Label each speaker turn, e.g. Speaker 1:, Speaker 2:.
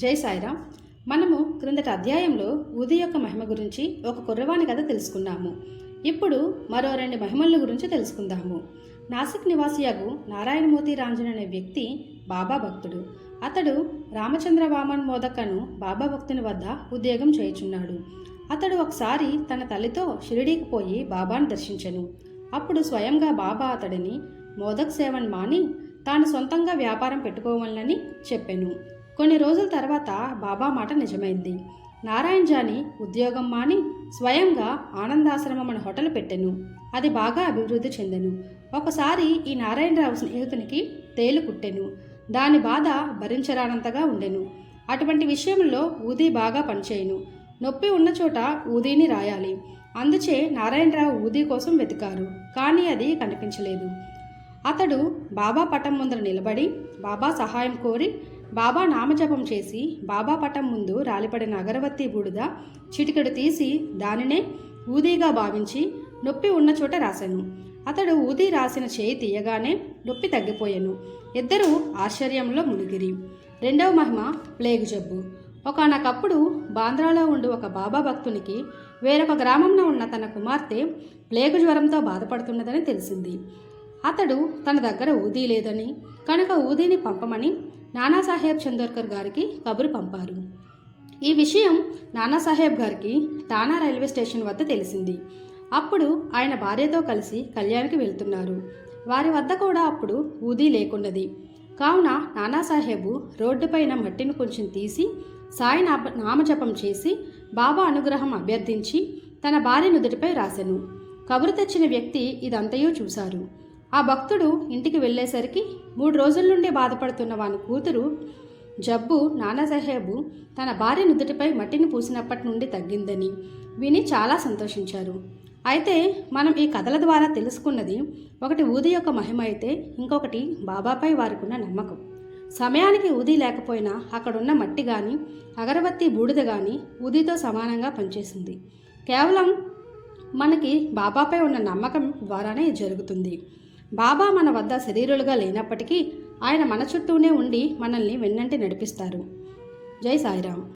Speaker 1: జై సాయిరామ్ మనము క్రిందటి అధ్యాయంలో ఉది యొక్క మహిమ గురించి ఒక కుర్రవాణి కథ తెలుసుకున్నాము. ఇప్పుడు మరో రెండు మహిమల గురించి తెలుసుకుందాము. నాసిక్ నివాసియాగు నారాయణమూర్తి రాంజన్ అనే వ్యక్తి బాబా భక్తుడు. అతడు రామచంద్ర వామన్ మోదకను బాబా భక్తుని వద్ద ఉద్యోగం చేయుచున్నాడు. అతడు ఒకసారి తన తల్లితో షిరిడీకి పోయి బాబాను దర్శించను. అప్పుడు స్వయంగా బాబా అతడిని మోదక్ సేవన్ మాని తాను సొంతంగా వ్యాపారం పెట్టుకోవాలని చెప్పాను. కొన్ని రోజుల తర్వాత బాబా మాట నిజమైంది. నారాయణ జాని ఉద్యోగం మాని స్వయంగా ఆనందాశ్రమం అనే హోటల్ పెట్టెను. అది బాగా అభివృద్ధి చెందెను. ఒకసారి ఈ నారాయణరావు స్నేహితునికి తేలు కుట్టెను. దాని బాధ భరించరానంతగా ఉండెను. అటువంటి విషయంలో ఊది బాగా పనిచేయను. నొప్పి ఉన్న చోట ఊదీని రాయాలి. అందుచే నారాయణరావు ఊదీ కోసం వెతికారు. కానీ అది కనిపించలేదు. అతడు బాబా పటం ముందర నిలబడి బాబా సహాయం కోరి బాబా నామజపం చేసి బాబా పటం ముందు రాలిపడిన అగరవత్తి బూడిద చిటికెడు తీసి దానినే ఊదీగా భావించి నొప్పి ఉన్న చోట రాశాను. అతడు ఊదీ రాసిన చేయి తీయగానే నొప్పి తగ్గిపోయాను. ఇద్దరూ ఆశ్చర్యంలో మునిగిరి. రెండవ మహిమ ప్లేగు జబ్బు. ఒకనకప్పుడు బాంద్రాలో ఉండి ఒక బాబా భక్తునికి వేరొక గ్రామంలో ఉన్న తన కుమార్తె ప్లేగు జ్వరంతో బాధపడుతున్నదని తెలిసింది. అతడు తన దగ్గర ఊదీ లేదని కనుక ఊదీని పంపమని నానాసాహెబ్ చందోర్కర్ గారికి కబురు పంపారు. ఈ విషయం నానాసాహెబ్ గారికి తానా రైల్వే స్టేషన్ వద్ద తెలిసింది. అప్పుడు ఆయన భార్యతో కలిసి కళ్యాణ్కి వెళ్తున్నారు. వారి వద్ద కూడా అప్పుడు ఊదీ లేకున్నది కావున నానాసాహెబు రోడ్డుపైన మట్టిని కొంచెం తీసి సాయి నామ నామజపం చేసి బాబా అనుగ్రహం అభ్యర్థించి తన భార్య నుదుటిపై రాశాను కబురు తెచ్చిన వ్యక్తి ఇదంతయూ చూశారు. ఆ భక్తుడు ఇంటికి వెళ్ళేసరికి మూడు రోజుల నుండి బాధపడుతున్న వాని కూతురు జబ్బు నానాసాహేబు తన భార్య నుదుటిపై మట్టిని పూసినప్పటి నుండి తగ్గిందని విని చాలా సంతోషించారు. అయితే మనం ఈ కథల ద్వారా తెలుసుకున్నది ఒకటి ఊది యొక్క మహిమ అయితే ఇంకొకటి బాబాపై వారికున్న నమ్మకం. సమయానికి ఊది లేకపోయినా అక్కడున్న మట్టి కానీ అగరబత్తి బూడిద కానీ ఊదితో సమానంగా పనిచేసింది. కేవలం మనకి బాబాపై ఉన్న నమ్మకం ద్వారానే జరుగుతుంది. బాబా మన వద్ద శరీరులుగా లేనప్పటికీ ఆయన మన చుట్టూనే ఉండి మనల్ని వెన్నంటి నడిపిస్తారు. జై సాయిరామ్.